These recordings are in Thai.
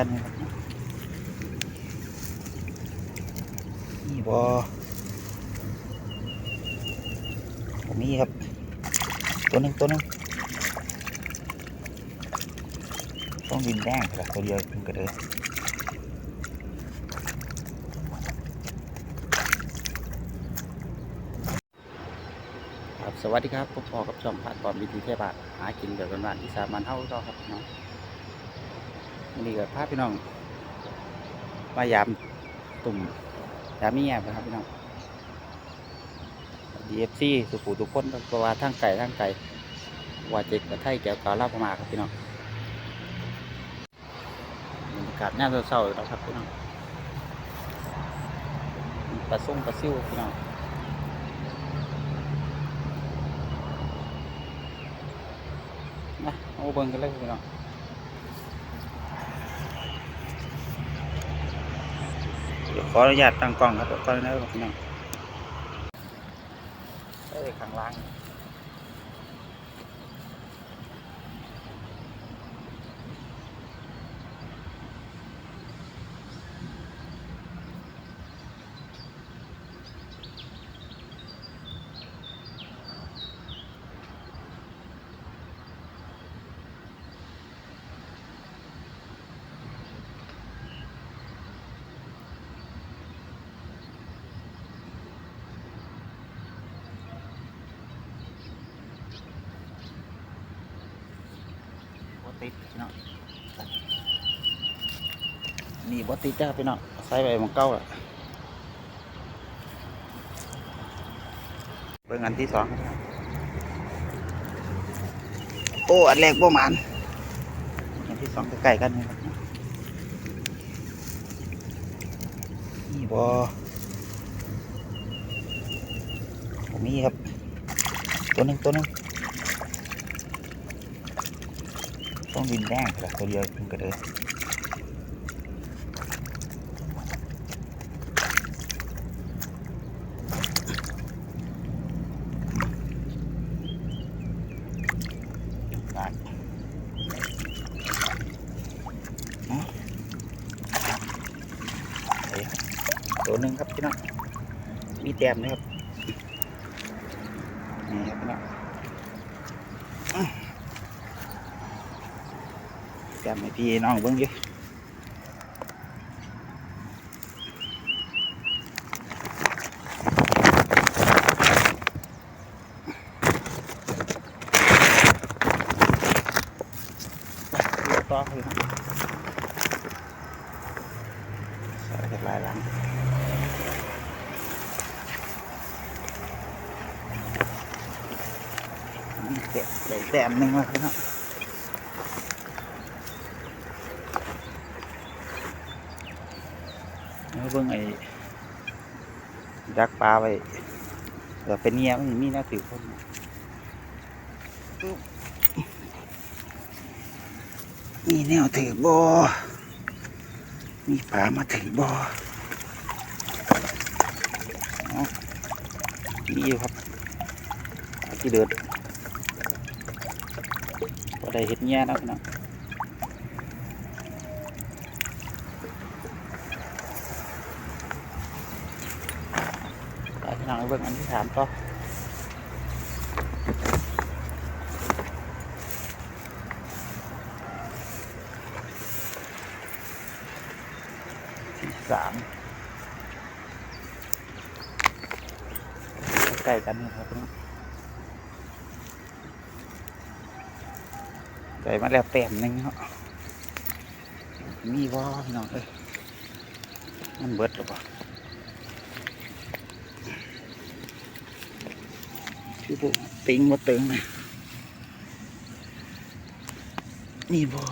กันนะครับนี่บอผมมีครับ ตัวหนึ่งตัวหนึ่งต้องดินแดงครับตัวเดียวมันก็เลยครับสวัสดีครับพบพอกับช่องผ่านความวิธีเทบาทหากินแบบบ้านๆที่สามันเท่าเจ้าครับพี่น้อง วันนี้ก็พาพี่น้องมายามตุ่มยามเมียนะครับพี่น้อง DFC สุขุทุกคนเพระว่าทั้งไก่ทั้งไก่ว่าเจ็กกับไทยแก้วกาลาบมาครับพี่น้องบรรยากาศน่าเศร้าๆแล้วครับพี่น้องปลาส้มปลาซิ่วพี่น้องนะเอาเบิ่งกันเลยพี่น้องเดี๋ยว ขออนุญาตตั้งกล้องครับก่อนนะครับพี่น้องเอ้ยข้างล่าง ติดพี่น้องนี่บอติดจ้าพี่น้องใส่ไปมันเก้าอะเบิ่งอันที่สองโอ้อันแรกบ่มันอันที่สองใกล้ๆกันนะครับนี่บ่ผมมีครับ ตัวหนึงตัวหนึง ต้องดินแดงครับตัวเดียวมันก็เลยได้เอาไปตัวหนึ่งครับพี่น้องมีแต้มนะครับนี่ครับพี่น้อง จำให้พี่น้องเบิ่งอยู่เดี๋ยวต่อคือนะใส่เห็ดลายหลังนี่แตะใส่แต้มหนึ่งมาพี่น้องเอา เบิ่งไอ้ดักปลาไว้เดี๋ยวเป็นเงี้ยมันมีหน่ถือคนมีแนวถือบ่มีปลามาถือบอมีอยู่ครับที่เดือดก็ได้เห็ดเงี้ยนะพี่น้อง ไปพี่ น้องเบิ่งอันที่สามต่อที่สามใกล้กันนะครับพี่องใกล้มาแล้วแต้มหนึ่งเนาะมีบ่าพี่น้องเอ้ยมันเบิดหรือเปล่า คือพวกติงมาตึงนะนี่บอ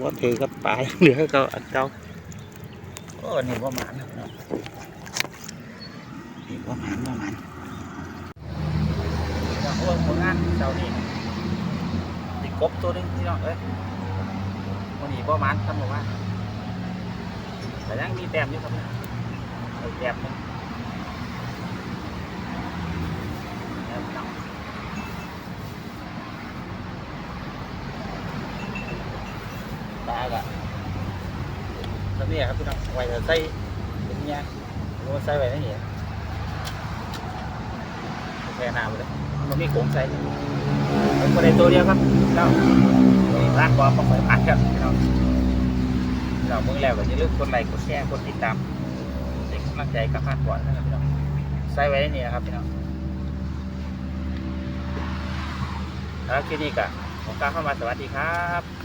บ่ถือกับปลายเหลือก็อันเก่าโอ้นี่บ่หมานะ เนาะนี่ประมาณประมาณจากอ้วนผลงานเจ้านี่กบตัวนึงพี่น้องเอ้ยวันนี้บ่หมันทำบอกว่าแต่ยังมีแต้มอยู่ครับเนี่ยแต้มหนึงแล้วพี่น้องปลากะแล้วนี่ครับพี่น้องไว้ใส่เป็นเงี้ยหรือว่าใส่ไว้ในนี้ แค่น้ำไปเลยมันมีโขงใส่เป็นคนในตัวเดียวครับเจ้านี่านบอมมาคอยพัดครับพี่น้องพี่น้องเมื่อแล้วก็อย่าลืมกดไลค์กดแชร์กดติดตามเป็นกำลังใจกับพัดก่อนนะครับพี่น้องใส่ไว้ในนี่นะครับพี่น้องแล้วคลิปนี้ก็ผมกล้าเข้ามาสวัสดีครับ